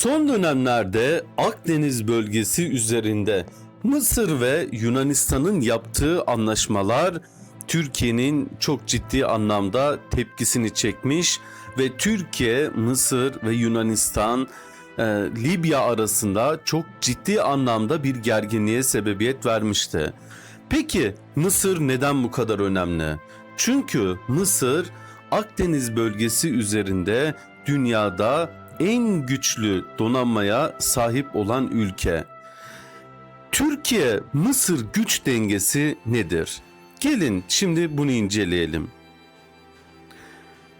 Son dönemlerde Akdeniz bölgesi üzerinde Mısır ve Yunanistan'ın yaptığı anlaşmalar Türkiye'nin çok ciddi anlamda tepkisini çekmiş ve Türkiye, Mısır ve Yunanistan e, Libya arasında çok ciddi anlamda bir gerginliğe sebebiyet vermişti. Peki Mısır neden bu kadar önemli? Çünkü Mısır Akdeniz bölgesi üzerinde dünyada en güçlü donanmaya sahip olan ülke. Türkiye Mısır güç dengesi nedir? Gelin şimdi bunu inceleyelim.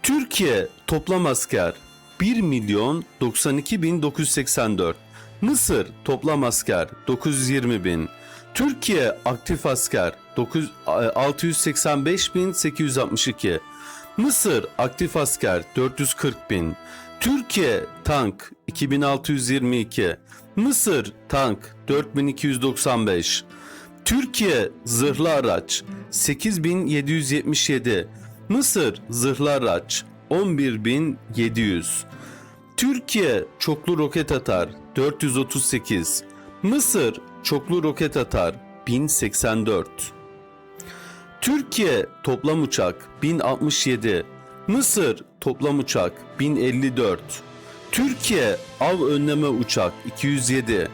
Türkiye toplam asker 1 milyon 92 bin 984. Mısır toplam asker 920 bin. Türkiye aktif asker 9, 685 bin 862. Mısır aktif asker 440 bin. Türkiye tank 2622. Mısır tank 4295. Türkiye zırhlı araç 8777. Mısır zırhlı araç 11700. Türkiye çoklu roket atar 438. Mısır çoklu roket atar 1084. Türkiye toplam uçak 1067. Mısır toplam uçak 1054. Türkiye av önleme uçak 207.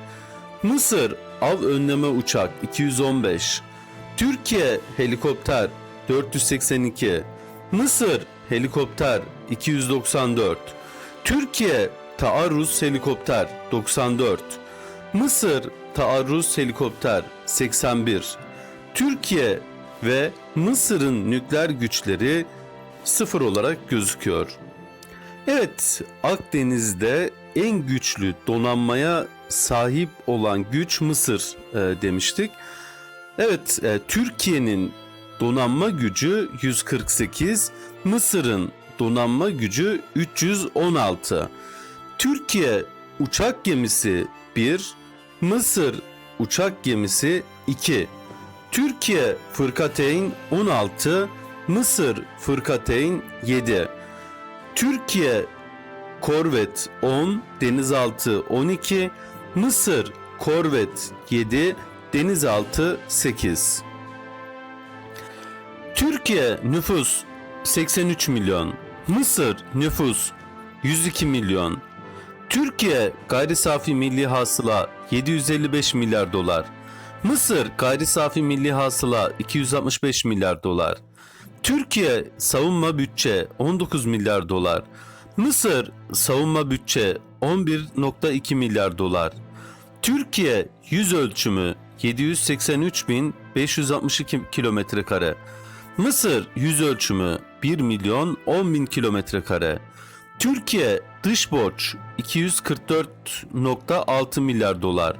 Mısır av önleme uçak 215. Türkiye helikopter 482. Mısır helikopter 294. Türkiye taarruz helikopter 94. Mısır taarruz helikopter 81. Türkiye ve Mısır'ın nükleer güçleri sıfır olarak gözüküyor. Evet, Akdeniz'de en güçlü donanmaya sahip olan güç Mısır e, demiştik. Evet, e, Türkiye'nin donanma gücü 148, Mısır'ın donanma gücü 316. Türkiye uçak gemisi 1, Mısır uçak gemisi 2. Türkiye Fırkateyn 16, Mısır Fırkateyn 7. Türkiye Korvet 10, denizaltı 12, Mısır Korvet 7, denizaltı 8. Türkiye nüfus 83 milyon, Mısır nüfus 102 milyon. Türkiye gayri safi milli hasıla 755 milyar dolar. Mısır gayri safi milli hasıla 265 milyar dolar. Türkiye savunma bütçe 19 milyar dolar. Mısır savunma bütçe 11.2 milyar dolar. Türkiye yüz ölçümü 783.562 kilometre kare. Mısır yüz ölçümü 1 milyon 10 bin kilometre kare. Türkiye dış borç 244.6 milyar dolar.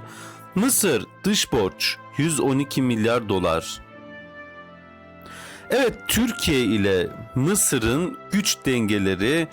Mısır dış borç 112 milyar dolar. Evet Türkiye ile Mısır'ın güç dengeleri